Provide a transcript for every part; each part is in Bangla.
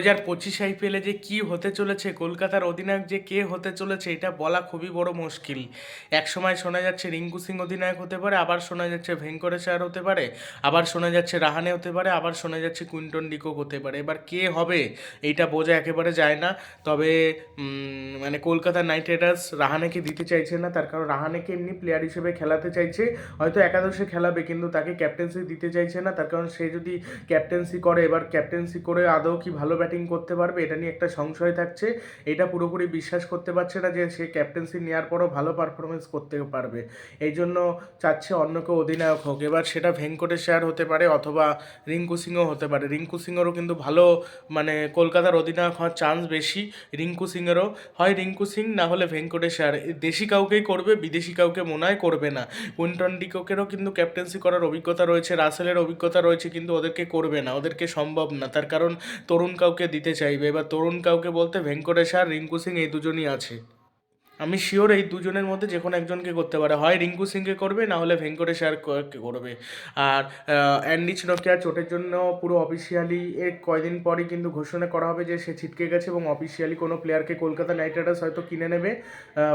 হাজার পঁচিশ আইপিএলে যে কী হতে চলেছে, কলকাতার অধিনায়ক যে কে হতে চলেছে, এটা বলা খুবই বড় মুশকিল। এক সময় শোনা যাচ্ছে রিঙ্কু সিং অধিনায়ক হতে পারে, আবার শোনা যাচ্ছে ভেঙ্কটেশ্বর হতে পারে, আবার শোনা যাচ্ছে রাহানে হতে পারে, আবার শোনা যাচ্ছে কুইন্টন ডিকক হতে পারে। এবার কে হবে, এইটা বোঝা একেবারে যায় না। তবে মানে কলকাতা নাইট রাইডার্স রাহানেকে দিতে চাইছে না, তার কারণ রাহানেকে এমনি প্লেয়ার হিসেবে খেলাতে চাইছে। হয়তো একাদশে খেলাবে, কিন্তু তাকে ক্যাপ্টেন্সি দিতে চাইছে না। তার কারণ সে যদি ক্যাপ্টেন্সি করে, এবার ক্যাপ্টেন্সি করে আদৌ কি ভালো ব্যাটিং করতে পারবে, এটা নিয়ে একটা সংশয় থাকছে। এটা পুরোপুরি বিশ্বাস করতে পারছে না যে সে ক্যাপ্টেন্সি নেওয়ার পরও ভালো পারফরমেন্স করতে পারবে। এই জন্য চাচ্ছে অন্য কেউ অধিনায়ক হোক। এবার সেটা ভেঙ্কটেশ্বর হতে পারে অথবা রিঙ্কু সিংও হতে পারে। রিঙ্কু সিংয়েরও কিন্তু ভালো মানে কলকাতার অধিনায়ক হওয়ার চান্স বেশি রিঙ্কু সিংয়েরও। হয় রিঙ্কু সিং, না হলে ভেঙ্কটেশ্বর দেশি কাউকেই করবে, বিদেশি কাউকে মনে হয় করবে না। কুইন্টন ডিকোকেরও কিন্তু ক্যাপ্টেন্সি করার অভিজ্ঞতা রয়েছে, রাসেলের অভিজ্ঞতা রয়েছে, কিন্তু ওদেরকে করবে না, ওদেরকে সম্ভব না। তার কারণ তরুণ কাউকে দিতে চাইবে এবার তরুণ কাউকে বলতে ভেঙ্কটেশ আর রিঙ্কু সিং এই দুজনই আছে। আমি শিওর এই দুজনের মধ্যে যে কোনো একজনকে করতে পারে। হয় রিঙ্কু সিংকে করবে, না হলে ভেঙ্কটেশ্বর কে করবে। আর অ্যান্ডি চিনকিয়া চোটের জন্য পুরো অফিসিয়ালি এর কয়দিন পরই কিন্তু ঘোষণা করা হবে যে সে ছিটকে গেছে এবং অফিসিয়ালি কোনো প্লেয়ারকে কলকাতা নাইট রাইডার্স হয়তো কিনে নেবে।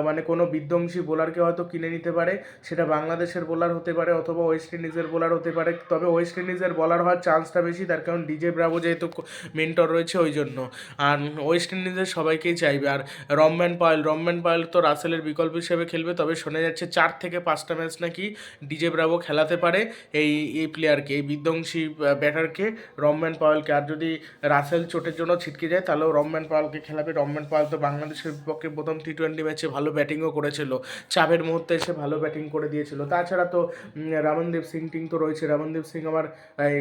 মানে কোনো বিধ্বংসী বোলারকে হয়তো কিনে নিতে পারে। সেটা বাংলাদেশের বোলার হতে পারে অথবা ওয়েস্ট ইন্ডিজের বোলার হতে পারে। তবে ওয়েস্ট ইন্ডিজের বোলার হওয়ার চান্সটা বেশি, তার কারণ ডিজে ব্রাভো যেহেতু মেন্টর রয়েছে ওই জন্য। আর ওয়েস্ট ইন্ডিজের সবাইকেই চাইবে। আর রমম্যান পায়েল রমম্যান পায়েল তো রাসেলের বিকল্প হিসেবে খেলবে, তবে শোনা যাচ্ছে চার থেকে পাঁচটা ম্যাচ নাকি ডিজে ব্রাভো খেলাতে পারে এই এই প্লেয়ারকে, এই বিধ্বংসী ব্যাটারকে। রমম্যান পাওয়েলকে, আর যদি রাসেল চোটের জন্য ছিটকে যায়, তাহলেও রমম্যান পাওয়েলকে খেলাবে। রমম্যান পাওয়েল তো বাংলাদেশের বিপক্ষে প্রথম টি টোয়েন্টি ম্যাচে ভালো ব্যাটিংও করেছিল। চাপের মুহূর্তে এসে ভালো ব্যাটিং করে দিয়েছিল। তাছাড়া তো রামনদীপ সিং টিং তো রয়েছে। রামনদীপ সিং আবার এই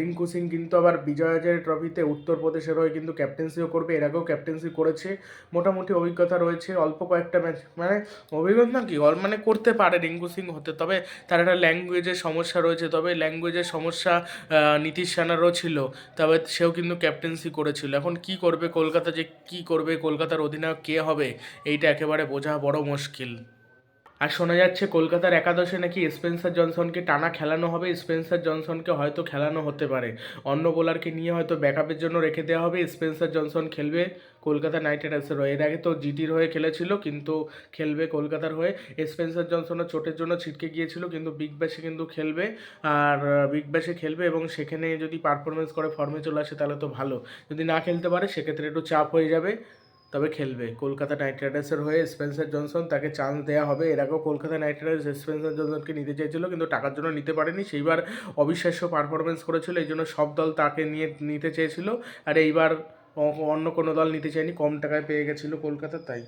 রিঙ্কু সিং কিন্তু আবার বিজয় হাজারে ট্রফিতে উত্তরপ্রদেশের হয়ে কিন্তু ক্যাপ্টেন্সিও করবে। এর আগেও ক্যাপ্টেন্সি করেছে। মোটামুটি অভিজ্ঞতা রয়েছে অল্প কয়েকটা ম্যাচ মানে অভিজ্ঞতা কি অল মানে করতে পারে, রিঙ্কু সিং হতে, তবে তার একটা ল্যাঙ্গুয়েজের সমস্যা রয়েছে, তবে ল্যাঙ্গুয়েজের সমস্যা নীতিশ রানারও ছিল, তবে সেও কিন্তু ক্যাপ্টেন্সি করেছিল। এখন কি করবে কলকাতা, যে কি করবে কলকাতার অধিনায়ক কে হবে, এইটা একেবারে বোঝা বড় মুশকিল। আর শোনা যাচ্ছে কলকাতার একাদশে নাকি স্পেন্সার জনসনকে টানা খেলানো হবে। স্পেন্সার জনসনকে হয়তো খেলানো হতে পারে। অন্য বোলারকে নিয়ে হয়তো ব্যাকআপের জন্য রেখে দেওয়া হবে। স্পেন্সার জনসন খেলবে কলকাতা নাইট রাইডার্সের হয়ে। এর আগে তো জিটির হয়ে খেলেছিল, কিন্তু খেলবে কলকাতার হয়ে। স্পেন্সার জনসনের চোটের জন্য ছিটকে গিয়েছিল, কিন্তু বিগ ব্যাশে কিন্তু খেলবে। আর বিগ ব্যাশে খেলবে এবং সেখানে যদি পারফরমেন্স করে ফর্মে চলে আসে, তাহলে তো ভালো। যদি না খেলতে পারে, সেক্ষেত্রে একটু চাপ হয়ে যাবে। তবে খেলবে। কলকাতা নাইট রাইডার্সের হয়ে স্পেন্সার জনসন তাকে চান্স দেওয়া হবে। এর আগেও কলকাতা নাইট রাইডার্স স্পেন্সার জনসনকে নিতে চেয়েছিল, কিন্তু টাকার জন্য নিতে পারেনি। সেইবার অবিশ্বাস্য পারফরমেন্স করেছিল, এই জন্য সব দল তাকে নিয়ে নিতে চেয়েছিল। আর এইবার অন্য কোনো দল নিতে চায়নি, কম টাকায় পেয়ে গেছিল কলকাতা, তাই।